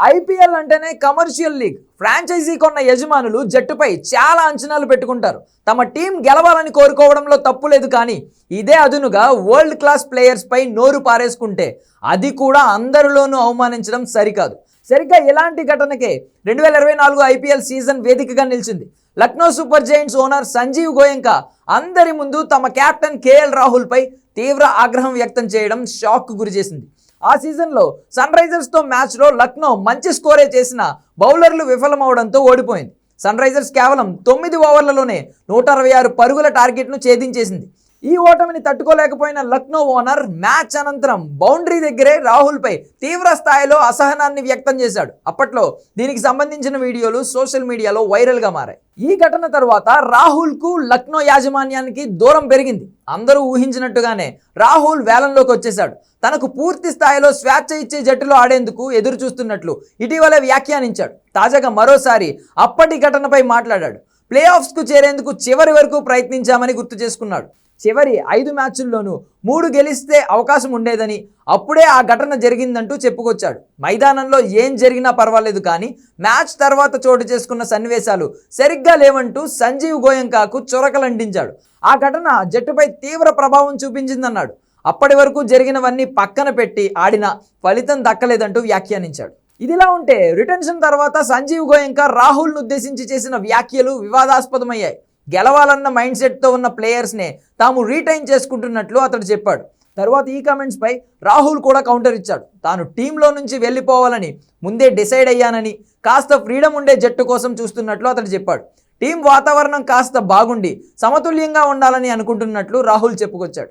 IPL అంటేనే commercial league. Franchise కొన్న యజమానులు జట్టుపై చాలా అంచనాలు పెట్టుకుంటారు. తమ టీం గెలవాలని కోరుకోవడంలో తప్పు లేదు కానీ ఇదే అదునుగా వరల్డ్ క్లాస్ ప్లేయర్స్ పై నోరు పారేసుకుంటే అది కూడా అందరిలోనూ అవమానించడం సరికాదు. సరిగ్గా ఇలాంటి ఘటనకే రెండు వేల ఇరవై నాలుగు ఐపీఎల్ సీజన్ వేదికగా నిలిచింది. Lucknow super giants owner Sanjiv Goenka అందరి ముందు తమ కెప్టెన్ కేఎల్ రాహుల్పై తీవ్ర ఆగ్రహం వ్యక్తం చేయడం షాక్కు గురిచేసింది ఆ సీజన్లో సన్ రైజర్స్తో మ్యాచ్లో లక్నో మంచి స్కోరే చేసిన బౌలర్లు విఫలమవడంతో ఓడిపోయింది. సన్ రైజర్స్ కేవలం తొమ్మిది ఓవర్లలోనే నూట అరవై ఆరు పరుగుల టార్గెట్ను ఛేదించేసింది. ఈ ఓటమిని తట్టుకోలేకపోయిన లక్నో ఓనర్ మ్యాచ్ అనంతరం బౌండరీ దగ్గరే రాహుల్పై తీవ్ర స్థాయిలో అసహనాన్ని వ్యక్తం చేశాడు. అప్పట్లో దీనికి సంబంధించిన వీడియోలు సోషల్ మీడియాలో వైరల్గా మారాయి. ఈ ఘటన తర్వాత రాహుల్కు లక్నో యాజమాన్యానికి దూరం పెరిగింది. అందరూ ఊహించినట్టుగానే రాహుల్ వేలంలోకి వచ్చేశాడు. తనకు పూర్తి స్థాయిలో స్వేచ్ఛ ఇచ్చే జట్టులో ఆడేందుకు ఎదురు చూస్తున్నట్లు ఇటీవలే వ్యాఖ్యానించాడు. తాజాగా మరోసారి అప్పటి ఘటనపై మాట్లాడాడు. ప్లే ఆఫ్స్కు చేరేందుకు చివరి వరకు ప్రయత్నించామని గుర్తు చేసుకున్నాడు. చివరి ఐదు మ్యాచ్ల్లోనూ మూడు గెలిస్తే అవకాశం ఉండేదని అప్పుడే ఆ ఘటన జరిగిందంటూ చెప్పుకొచ్చాడు. మైదానంలో ఏం జరిగినా పర్వాలేదు కానీ మ్యాచ్ తర్వాత చోటు చేసుకున్న సన్నివేశాలు సరిగ్గా లేవంటూ సంజీవ్ గోయంకాకు చొరకలంటించాడు ఆ ఘటన జట్టుపై తీవ్ర ప్రభావం చూపించిందన్నాడు. అప్పటి వరకు జరిగినవన్నీ పక్కన పెట్టి ఆడిన ఫలితం దక్కలేదంటూ వ్యాఖ్యానించాడు. ఇదిలా ఉంటే రిటెన్షన్ తర్వాత సంజీవ్ గోయంకా రాహుల్ను ఉద్దేశించి చేసిన వ్యాఖ్యలు వివాదాస్పదమయ్యాయి. గెలవాలన్న మైండ్ సెట్తో ఉన్న ప్లేయర్స్నే తాము రీటైన్ చేసుకుంటున్నట్లు అతడు చెప్పాడు. తర్వాత ఈ కామెంట్స్పై రాహుల్ కూడా కౌంటర్ ఇచ్చాడు. తాను టీంలో నుంచి వెళ్ళిపోవాలని ముందే డిసైడ్ అయ్యానని కాస్త ఫ్రీడమ్ ఉండే జట్టు కోసం చూస్తున్నట్లు అతడు చెప్పాడు. టీం వాతావరణం కాస్త బాగుండి సమతుల్యంగా ఉండాలని అనుకుంటున్నట్లు రాహుల్ చెప్పుకొచ్చాడు.